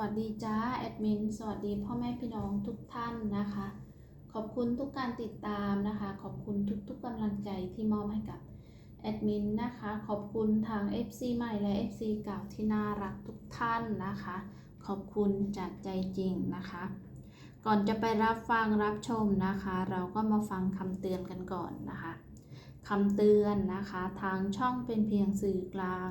วัสดีจ้าแอดมิน สวัสดีพ่อแม่พี่น้องทุกท่านนะคะ ขอบคุณทุกการติดตามนะคะ ขอบคุณทุกๆกำลังใจที่มอบให้กับแอดมินนะคะ ขอบคุณทาง FC ใหม่และ FC เก่าที่น่ารักทุกท่านนะคะ ขอบคุณจากใจจริงนะคะ ก่อนจะไปรับฟังรับชมนะคะ เราก็มาฟังคำเตือนกันก่อนนะคะคำเตือนนะคะ ทางช่องเป็นเพียงสื่อกลาง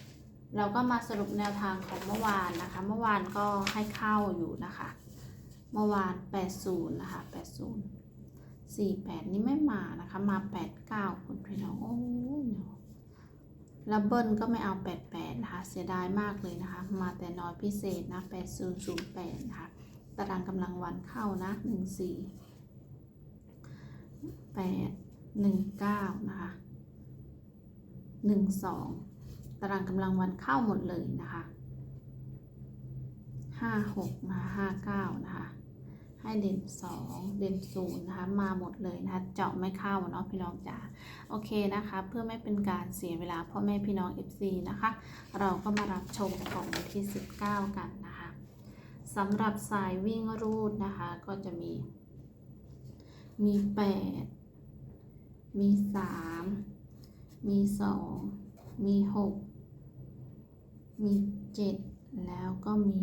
เราก็มาสรุปแนวทางของเมื่อวานนะคะ เมื่อวานก็ให้เข้าอยู่นะคะ เมื่อวาน 80 นะคะ 80 48 นี่ไม่มานะคะ มา 89 คุณพี่น้อง โอ้ยเนาะแล้วเบิ้ลก็ไม่เอา 88 นะคะ เสียดายมากเลยนะคะ มาแต่น้อยพิเศษนะ 8008 นะคะ ตารางกำลังวันเข้านะ 14 8 19 นะคะ 12 ตารางกำลังวันเข้าหมดเลยนะคะห้าหกนะคะห้าเก้านะคะให้เด่นสองเด่นศูนย์นะคะมาหมดเลยนะคะเจาะไม่เข้าเนาะพี่น้องจ๋าโอเคนะคะ เพื่อไม่เป็นการเสียเวลาพ่อแม่พี่น้อง FC นะคะ เราก็มารับชมของวันที่ 19 กันนะคะสำหรับสายวิ่งรูดนะคะ ก็จะมี มี 8 มี 3 มี 2 มีหก มีเจ็ดแล้วก็มี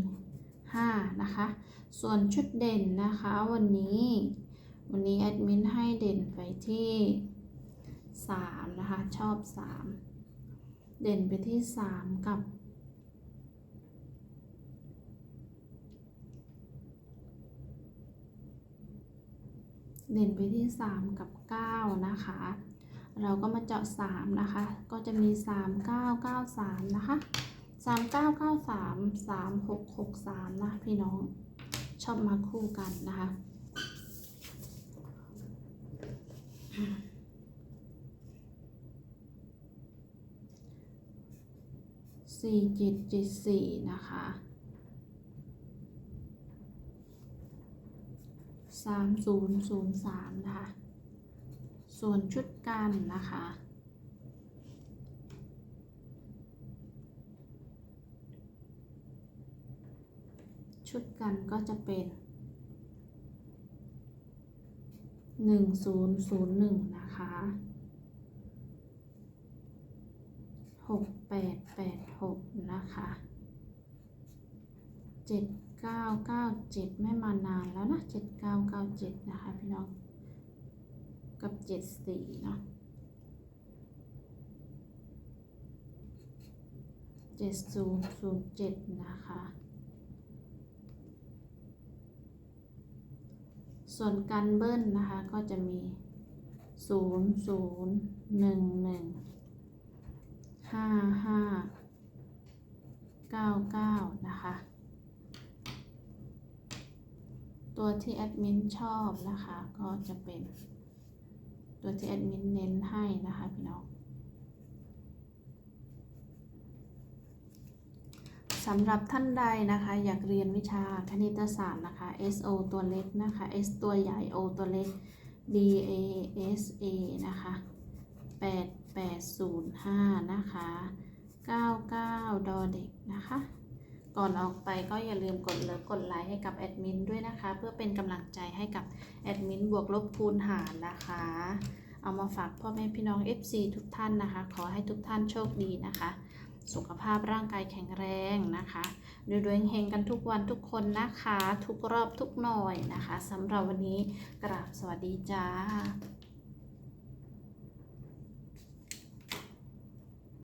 ห้านะคะ ส่วนชุดเด่นนะคะวันนี้ วันนี้แอดมินให้เด่นไปที่สามนะคะ ชอบสามเด่นไปที่สามกับ เด่นไปที่สามกับเก้านะคะเราก็มาเจาะสามนะคะ ก็จะมีสามเก้าเก้าสามนะคะ สามเก้าเก้าสามสามหกหกสามนะพี่น้องชอบมาคู่กันนะคะสี่เจ็ดเจ็ดสี่นะคะสามศูนย์ศูนย์สามนะคะ ส่วนชุดกันนะคะ ชุดกันก็จะเป็นหนึ่งศูนย์ศูนย์หนึ่งนะคะหกแปดแปดหกนะคะเจ็ดเก้าเก้าเจ็ดไม่มานานแล้วนะเจ็ดเก้าเก้าเจ็ดนะคะพี่น้อง กับเจ็ดสี่เนาะเจ็ดศูนย์ศูนย์เจ็ดนะคะ ส่วนการเบิ้ลนะคะ ก็จะมีศูนย์ศูนย์หนึ่งหนึ่งห้าห้าเก้าเก้านะคะ ตัวที่แอดมินชอบนะคะ ก็จะเป็นตัวที่แอดมินเน้นให้นะคะพี่น้อง สำหรับท่านใดนะคะ อยากเรียนวิชาคณิตศาสตร์นะคะ SO ตัวเล็กนะคะ S ตัวใหญ่ O ตัวเล็ก D A S A นะคะ8805 นะคะ 99 ดอเด็กนะคะ ก่อนออกไปก็อย่าลืมกดเลิฟกดไลค์ให้กับแอดมินด้วยนะคะ เพื่อเป็นกำลังใจให้กับแอดมินบวกลบคูณหารนะคะ เอามาฝากพ่อแม่พี่น้อง FC ทุกท่านนะคะ ขอให้ทุกท่านโชคดีนะคะ สุขภาพร่างกายแข็งแรงนะคะดูดวยเฮงกันทุกวันทุกคนนะคะ ทุกรอบทุกหน่อยนะคะสำหรับวันนี้กราบสวัสดีจ้า